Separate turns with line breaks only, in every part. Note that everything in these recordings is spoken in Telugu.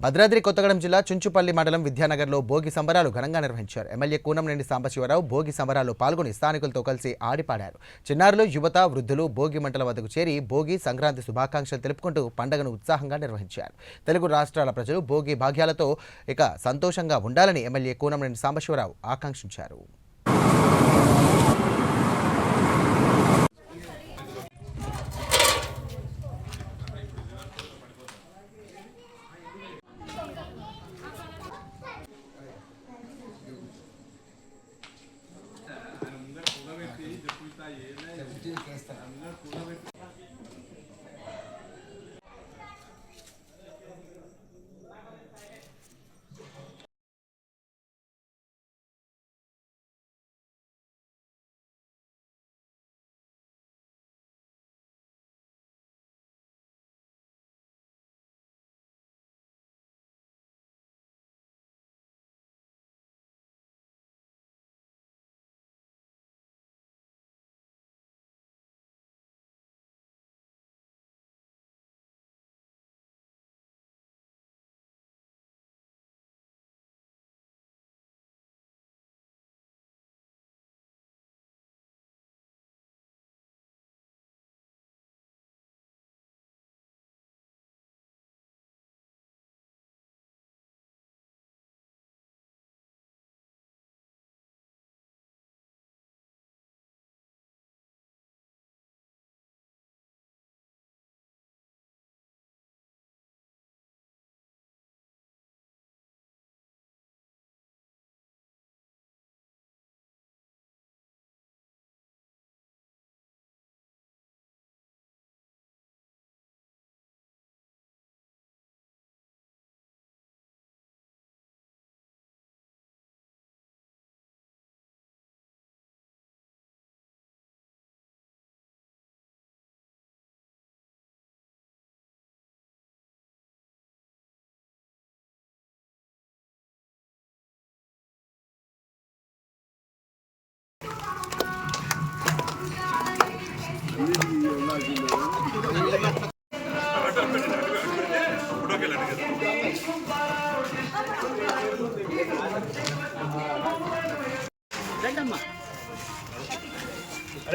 భద్రాద్రి కొత్తగూడెం జిల్లా చుంచుపల్లి మండలం విద్యానగర్లో భోగి సంబరాలు ఘనంగా నిర్వహించారు. ఎమ్మెల్యే కూనంనేని సాంబశివరావు భోగి సంబరాల్లో పాల్గొని స్థానికులతో కలిసి ఆడిపాడారు. చిన్నారులు యువత వృద్ధులు భోగి మంటల వద్దకు చేరి భోగి సంక్రాంతి శుభాకాంక్షలు తెలుపుకుంటూ పండుగను ఉత్సాహంగా నిర్వహించారు. తెలుగు రాష్ట్రాల ప్రజలు భోగి భాగ్యాలతో ఇక సంతోషంగా ఉండాలని ఎమ్మెల్యే కూనంనేని సాంబశివరావు ఆకాంక్షించారు.
అరే సుజీ
కూడా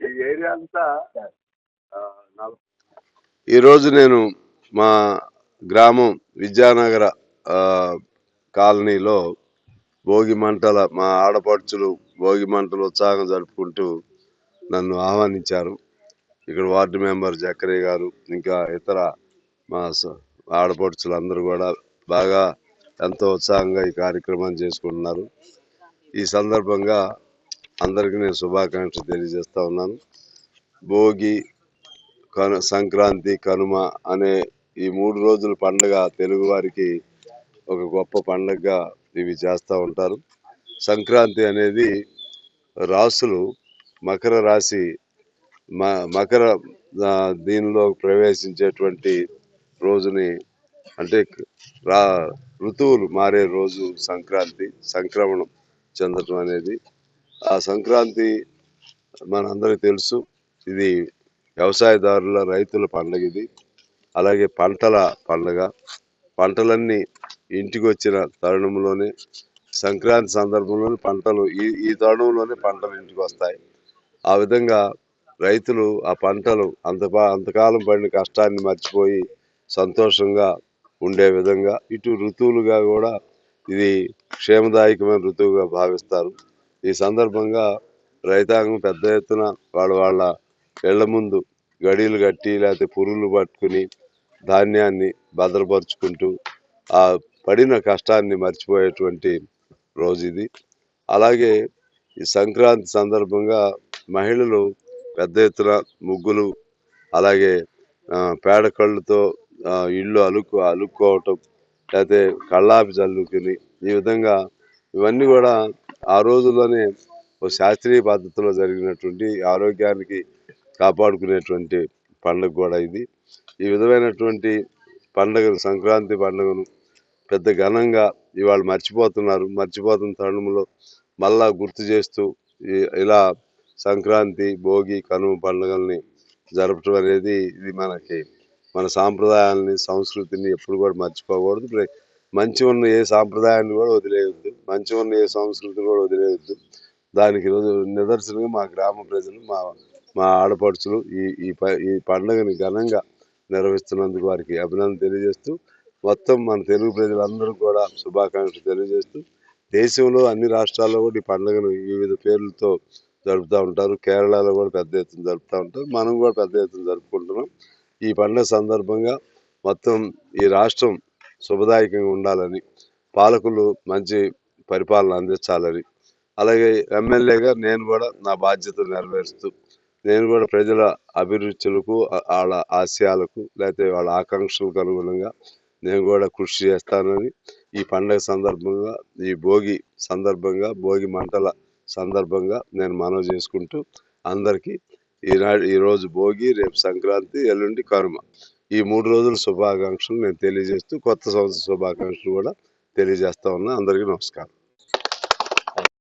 ఈ ఏరియా అంతా
ఈరోజు నేను మా గ్రామం విద్యానగర కాలనీలో భోగి మంటల మా ఆడపడుచులు భోగి మంటలు ఉత్సాహంగా జరుపుకుంటూ నన్ను ఆహ్వానించారు. ఇక్కడ వార్డు మెంబర్ జక్కరే గారు ఇంకా ఇతర మా స- ఆడపడుచులు అందరూ కూడా బాగా ఎంతో ఉత్సాహంగా ఈ కార్యక్రమాన్ని చేసుకుంటున్నారు. ఈ సందర్భంగా అందరికీ నేను శుభాకాంక్షలు తెలియజేస్తూ ఉన్నాను. భోగి కను సంక్రాంతి కనుమ అనే ఈ మూడు రోజుల పండుగ తెలుగువారికి ఒక గొప్ప పండుగగా ఇవి చేస్తూ ఉంటారు. సంక్రాంతి అనేది రాసులు మకర రాశి మ మకర దీనిలో ప్రవేశించేటువంటి రోజుని అంటే రా ఋతువులు మారే రోజు సంక్రాంతి సంక్రమణం చెందటం అనేది. ఆ సంక్రాంతి మనందరికీ తెలుసు. ఇది వ్యవసాయదారుల రైతుల పండుగ ఇది. అలాగే పంటల పండుగ. పంటలన్నీ ఇంటికి వచ్చిన తరుణంలోనే సంక్రాంతి సందర్భంలోనే పంటలు ఈ ఈ తరుణంలోనే పంటలు ఇంటికి వస్తాయి ఆ విధంగా రైతులు ఆ పంటలు అంత అంతకాలం పడిన కష్టాన్ని మర్చిపోయి సంతోషంగా ఉండే విధంగా ఇటు ఋతువులుగా కూడా ఇది క్షేమదాయకమైన ఋతువుగా భావిస్తారు. ఈ సందర్భంగా రైతాంగం పెద్ద ఎత్తున వాళ్ళ వాళ్ళ ఇళ్ళ ముందు గడీలు కట్టి లేకపోతే పురుగులు పట్టుకుని ధాన్యాన్ని భద్రపరుచుకుంటూ ఆ పడిన కష్టాన్ని మర్చిపోయేటువంటి రోజు ఇది. అలాగే ఈ సంక్రాంతి సందర్భంగా మహిళలు పెద్ద ఎత్తున ముగ్గులు అలాగే పేడకళ్ళతో ఇల్లు అలుక్కు అలుక్కోవటం లేకపోతే కళ్ళాపి చల్లుకుని ఈ విధంగా ఇవన్నీ కూడా ఆ రోజుల్లోనే ఒక శాస్త్రీయ పద్ధతిలో జరిగినటువంటి ఆరోగ్యానికి కాపాడుకునేటువంటి పండుగ కూడా ఇది. ఈ విధమైనటువంటి పండుగను సంక్రాంతి పండుగను పెద్ద ఘనంగా ఇవాళ మర్చిపోతున్నారు. మర్చిపోతున్న తరుణంలో మళ్ళా గుర్తు చేస్తూ ఇలా సంక్రాంతి భోగి కనుమ పండుగల్ని జరపటం అనేది ఇది మనకి మన సాంప్రదాయాలని సంస్కృతిని ఎప్పుడు కూడా మర్చిపోకూడదు. ప్ర- మంచి ఉన్న ఏ సాంప్రదాయాన్ని కూడా వదిలేయద్దు. మంచి ఉన్న ఏ సంస్కృతిని కూడా వదిలేయద్దు. దానికి ఈరోజు నిదర్శనంగా మా గ్రామ ప్రజలు మా మా ఆడపడుచులు ఈ ఈ ప- ఈ పండుగని ఘనంగా నిర్వహిస్తున్నందుకు వారికి అభినందన తెలియజేస్తూ మొత్తం మన తెలుగు ప్రజలందరూ కూడా శుభాకాంక్షలు తెలియజేస్తూ దేశంలో అన్ని రాష్ట్రాల్లో కూడా ఈ పండుగను వివిధ పేర్లతో జరుపుతూ ఉంటారు. కేరళలో కూడా పెద్ద ఎత్తున జరుపుతూ ఉంటారు. మనం కూడా పెద్ద ఎత్తున జరుపుకుంటున్నాం. ఈ పండుగ సందర్భంగా మొత్తం ఈ రాష్ట్రం శుభదాయకంగా ఉండాలని పాలకులు మంచి పరిపాలన అందించాలని అలాగే ఎమ్మెల్యేగా నేను కూడా నా బాధ్యతలు నెరవేరుస్తూ నేను కూడా ప్రజల అభిరుచులకు వాళ్ళ ఆశయాలకు లేకపోతే వాళ్ళ ఆకాంక్షలకు అనుగుణంగా నేను కూడా కృషి చేస్తానని ఈ పండగ సందర్భంగా ఈ భోగి సందర్భంగా భోగి మంటల సందర్భంగా నేను మనవి చేసుకుంటూ అందరికీ ఈనాడు ఈరోజు భోగి రేపు సంక్రాంతి ఎల్లుండి కనుమ. ఈ మూడు రోజుల శుభాకాంక్షలు నేను తెలియజేస్తూ కొత్త సంవత్సర శుభాకాంక్షలు కూడా తెలియజేస్తా ఉన్నా. అందరికీ నమస్కారం.